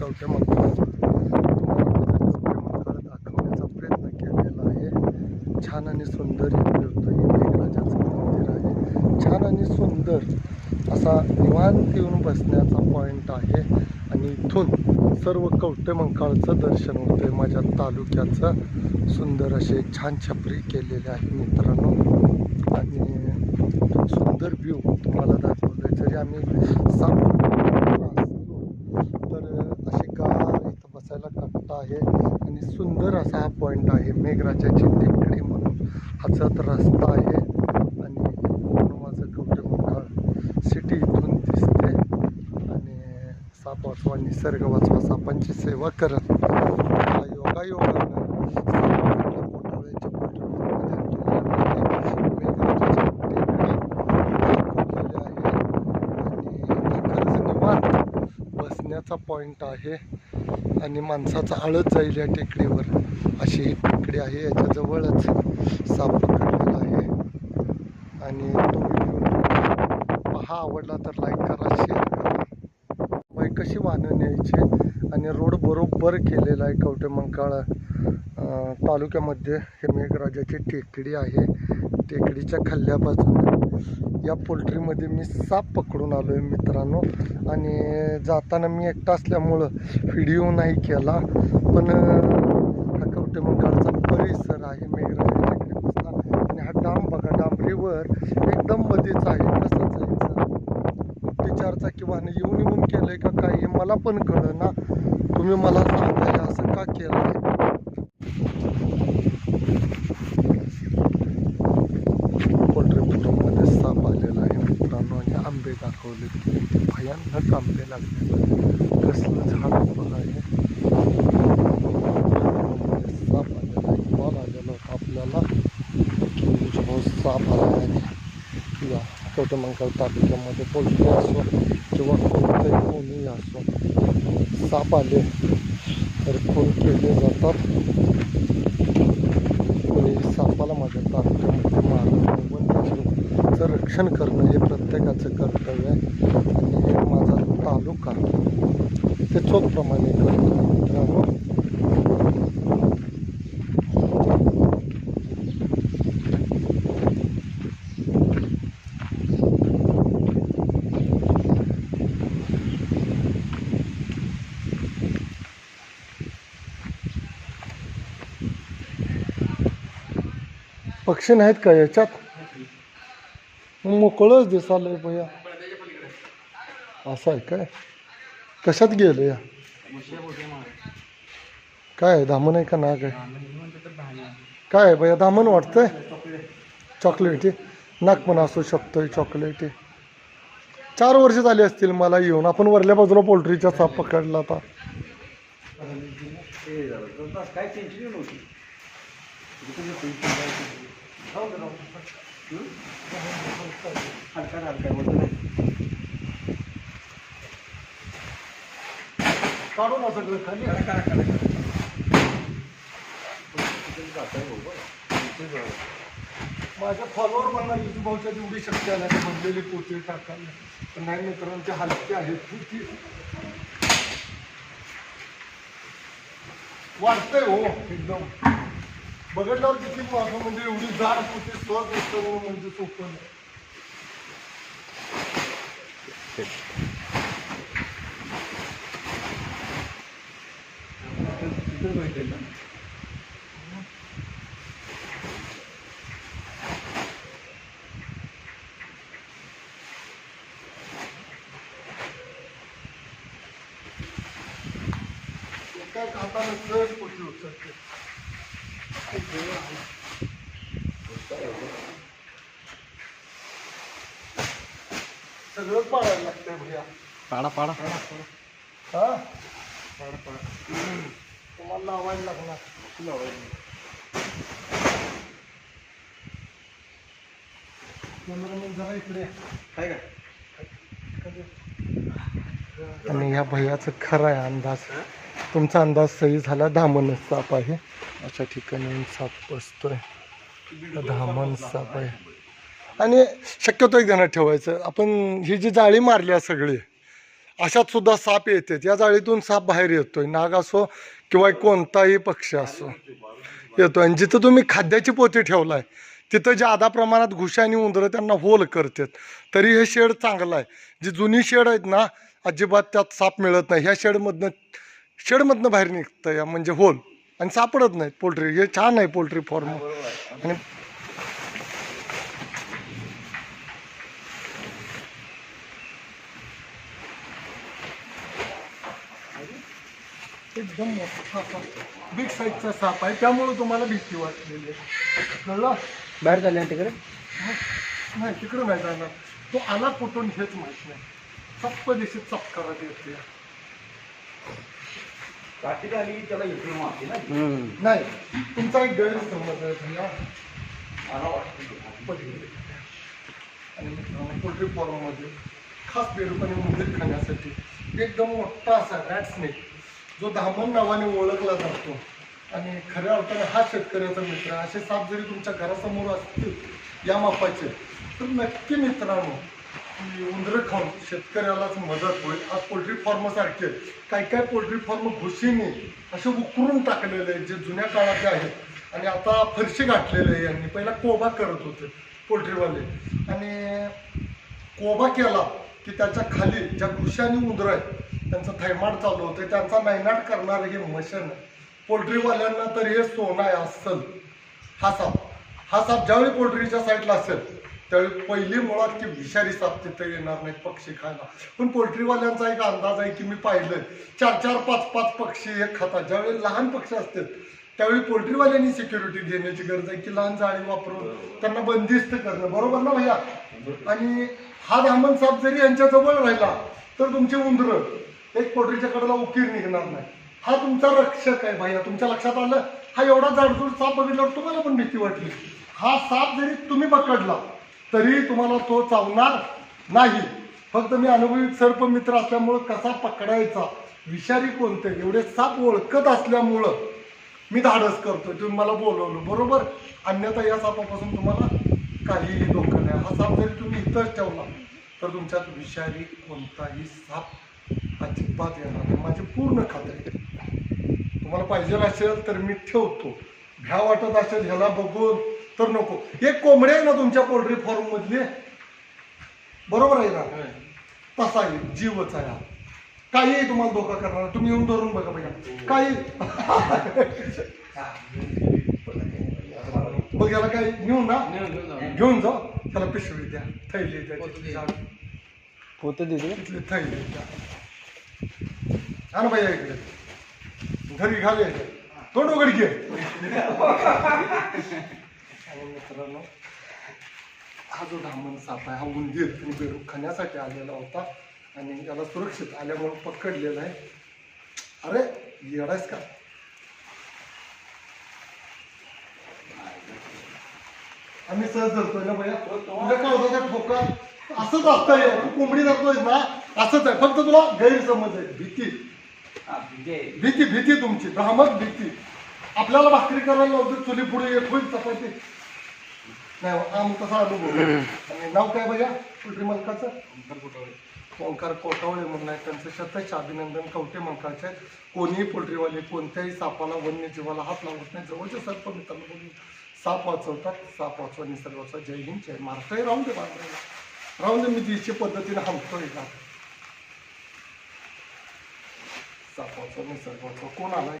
कवटे मंकाळ दाखवण्याचा प्रयत्न केलेला आहे. छान आणि सुंदर मंदिर आहे छान आणि सुंदर असा निवांत येऊन बसण्याचा पॉईंट आहे. आणि इथून सर्व कवटे मंकाळचं दर्शन होतंय माझ्या तालुक्याचं सुंदर असे छान छपरी केलेले आहे मित्रांनो. आणि सुंदर व्ह्यू तुम्हाला दाखवलं जरी आम्ही साप असलो तर अशी गार इथं बसायला कट्टा आहे आणि सुंदर असा हा पॉईंट आहे मेघराच्या चिंतेकडे म्हणून. हाचत रस्ता आहे आणि सिटी इथून दिसते. आणि साप वाचवा निसर्ग वाचवा सापांची सेवा करत. मला योगायोगानं बसण्याचा पॉईंट आहे. आणि माणसाचा आळत जाईल या टेकडीवर. अशी ही टेकडी आहे याच्याजवळच साप पकडलेला आहे. आणि तो पहा आवडला तर लाईक करा शेअर करा. बाई कशी वाहनं न्यायची? आणि रोड बरोबर केलेला आहे कवटे मंकाळ तालुक्यामध्ये. हे मेघराजाची टेकडी आहे. टेकडीच्या खाल्ल्यापासून या पोल्ट्रीमध्ये मी साप पकडून आलो आहे मित्रांनो. आणि जाताना मी एकटा असल्यामुळं व्हिडिओ नाही केला. पण हा कवटे परिसर आहे मेघराजा आणि हा डाम बघा डांबरीवर एकदम मध्येच आहे. कसं जायचं मोठी येऊन येऊन आहे का काय हे मला पण कळलं ना तुम्ही मला सांगा असं का केलं पोल्ट्री फार्ममध्ये साप आलेला आहे मित्रांनो आणि आंबे दाखवले. किती भयानक आंबे लागले. कसलं झाड बघा आहे. साप आलेला आहे. कॉल आलेला होता आपल्याला. की साप आला आहे आणि या कवटेमंकाळ तालुक्यामध्ये पोल्ट्री असो किंवा कोणतंही कोणी असो साप आले तर खून केले जातात. कोणी सापाला माझ्या तालुक्यामध्ये मारणं रक्षण करणं हे म्हणजे प्रत्येकाचं कर्तव्य आहे. आणि हे माझा तालुका. ते चोखप्रमाणे करतो मित्रांनो. पक्षी नाहीत का याच्यात? मोकळंच दिसालंय भैया. असं आहे काय? कशात गेलं या? काय आहे धामण आहे का नाग आहे? काय आहे भैया धामण वाटतंय? चॉकलेटी. नाक पण असू शकतोय चॉकलेटी. चार वर्ष झाली असतील मला येऊन. आपण वरल्या बाजूला पोल्ट्रीचा साप पकडला आता. काय टेन्शन हलका हलका होतं नाही काढू ना सगळं खाली करा करा करा माझ्या फॉलोअर मला युट्यूबच्या एवढी शक्ती आल्या बनलेली पोते टाकायला. पण नाही मित्रांनो ते हलके आहेत किती वाटतंय हो एकदम. बघडल्यावर किती माझं म्हणजे एवढी जाड पोते सहज असतं म्हणजे सोपं नाही. तिथं भेटेल ना एका खातानं सहज पोटी उचलते सगळंच पाडायला लागतंय भैया. पाडा पाडा. हा? तुम्हाला लावायला लागणार. जरा इकडे. काय का? आणि ह्या भैयाचं खरं आहे अंदाज. तुमचा अंदाज सही झाला. धामण साप आहे. अशा ठिकाणी साप बसतोय. धामण साप आहे. आणि शक्यतो एक जण ठेवायचं. आपण ही जी जाळी मारली आहे सगळी अशात सुद्धा साप येते. या जाळीतून साप बाहेर येतोय. नाग असो किंवा कोणताही पक्षी असो येतो आणि जिथं तुम्ही खाद्याची पोती ठेवलाय तिथं ज्यादा प्रमाणात घुशा आणि उंदरं त्यांना होल करतात. तरी हे शेड चांगलं आहे. जी जुनी शेड आहेत ना अजिबात त्यात साप मिळत नाही. ह्या शेडमधनं शेडमधनं बाहेर निघतं या म्हणजे होल. आणि सापडत नाहीत पोल्ट्री. हे छान आहे पोल्ट्री फॉर्म. आणि एकदम मोठा साप बिग साईजचा साप आहे. त्यामुळे तुम्हाला भीती वाटलेली आहे. कळलं? बाहेर चालले तिकडे? नाही तिकडं नाही जाणार. तो आला कुठून हेच माहीत नाही. चप्प दिवशी चपकारात येते. काठी आली त्याला इकडे मारते ना नाही तुमचा एक गैरसमज आहे भैया मला वाटतं पलीकडे. आणि मित्रांनो पोल्ट्री फॉर्ममध्ये खास बेडपणे मुंगीर खाण्यासाठी एकदम मोठा असा रॅट स्नेक जो धामण नावाने ओळखला जातो. आणि खऱ्या अर्थाने हा शेतकऱ्याचा मित्र. असे साप जरी तुमच्या घरासमोर असतील या मापाचे तर नक्की मित्रांनो की उंदरं खाऊन शेतकऱ्यालाच मदत होईल. आज पोल्ट्री फार्मसारखे काय काय पोल्ट्री फार्म घुशीने असे उकरून टाकलेले आहेत जे जुन्या काळाचे आहेत. आणि आता फरशी गाठलेले आहे यांनी. पहिला कोबा करत होते पोल्ट्रीवाले. आणि कोबा केला की त्याच्याखाली ज्या घुशी आणि उंदरं आहेत त्यांचं थैमाट चालू होतं त्यांचा मैनाट करणारं हे मशीन आहे. पोल्ट्रीवाल्यांना तर हे सोनं आहे अस्सल हा साप. हा साप ज्यावेळी पोल्ट्रीच्या साईडला असेल त्यावेळी पहिली मुळात की विषारी साप तिथे येणार नाहीत पक्षी खायला. पण पोल्ट्रीवाल्यांचा एक अंदाज आहे की मी पाहिलंय. चार चार पाच पाच पक्षी हे खातात. ज्यावेळी लहान पक्षी असतात त्यावेळी पोल्ट्रीवाल्यांनी सिक्युरिटी घेण्याची गरज आहे की लहान जाळी वापरून त्यांना बंदिस्त करणं. बरोबर ना भैया? आणि हा धामण साप जरी यांच्या जवळ राहिला तर तुमची उंदरं एक पोल्ट्रीच्या कडेला उकीर निघणार नाही. हा तुमचा रक्षक आहे भैया. तुमच्या लक्षात आलं? हा एवढा जाडजूड साप बघितल्यावर तुम्हाला पण भीती वाटली. हा साप जरी तुम्ही पकडला तरी तुम्हाला तो चावणार नाही. फक्त मी अनुभवी सर्प मित्र असल्यामुळं कसा पकडायचा? विषारी कोणते? एवढे साप ओळखत असल्यामुळं मी धाडस करतो तुम्ही मला बोलवलं. बरोबर? अन्यथा या सापापासून तुम्हाला काहीही धोका नाही. हा साप जरी तुम्ही इथंच ठेवला तर तुमच्यात विषारी कोणताही साप अजिबात येणार नाही. माझी पूर्ण खात्री तुम्हाला पाहिजे असेल तर मी ठेवतो. भ्या वाटत असेल ह्याला बघून तर नको. एक कोंबडे आहे ना तुमच्या पोल्ट्री फार्म मधले? बरोबर आहे ना तसा आहे. जीवच आहे हा. काहीही तुम्हाला धोका करणार. तुम्ही येऊन धरून बघा बघा काही बघ याला काही नेऊ ना? घेऊन जा. त्याला पिशवी द्या. थैली द्या. तिथली थैली द्या. हा ना भैया इकडे. घरी घाले तोंड उघड घे आणि मित्रांनो. हा जो धामण साप आहे हा उंदीर आणि बेडूक खाण्यासाठी आलेला होता आणि याला सुरक्षित आल्यामुळे पकडलेला आहे. अरे येडायस का? आम्ही सहज धरतोय ना भैया? तुझ्या कळसाच्या ठोका? असंच असतंय तू कोंबडी धरतोय ना? असंच आहे. फक्त तुला गैरसमज आहे. भीती. भीती भीती तुमची. भ्रामक भीती. आपल्याला भाकरी करायला लावतो चुली पुढे एक होईल चपाती. नाही आम तसा अनुभव आणि नाव काय बघा? पोल्ट्री मालकाचं? ओंकार कोटावळे म्हणून आहे. त्यांचं शतच अभिनंदन कवटे आहेत. कोणीही पोल्ट्रीवाले कोणत्याही सापाला वन्यजीवाला हात लावत नाही. जवळचे सर्प मित्रांनो बोलून साप वाचवतात. साप वाचवा निसर्ग वाचवा जय हिंद जय महाराष्ट्र. राहून दे बांधवायला राहून दे मी दिशे पद्धतीने हमतोय का? साप वाचवा निसर्ग वाचवा. कोण आला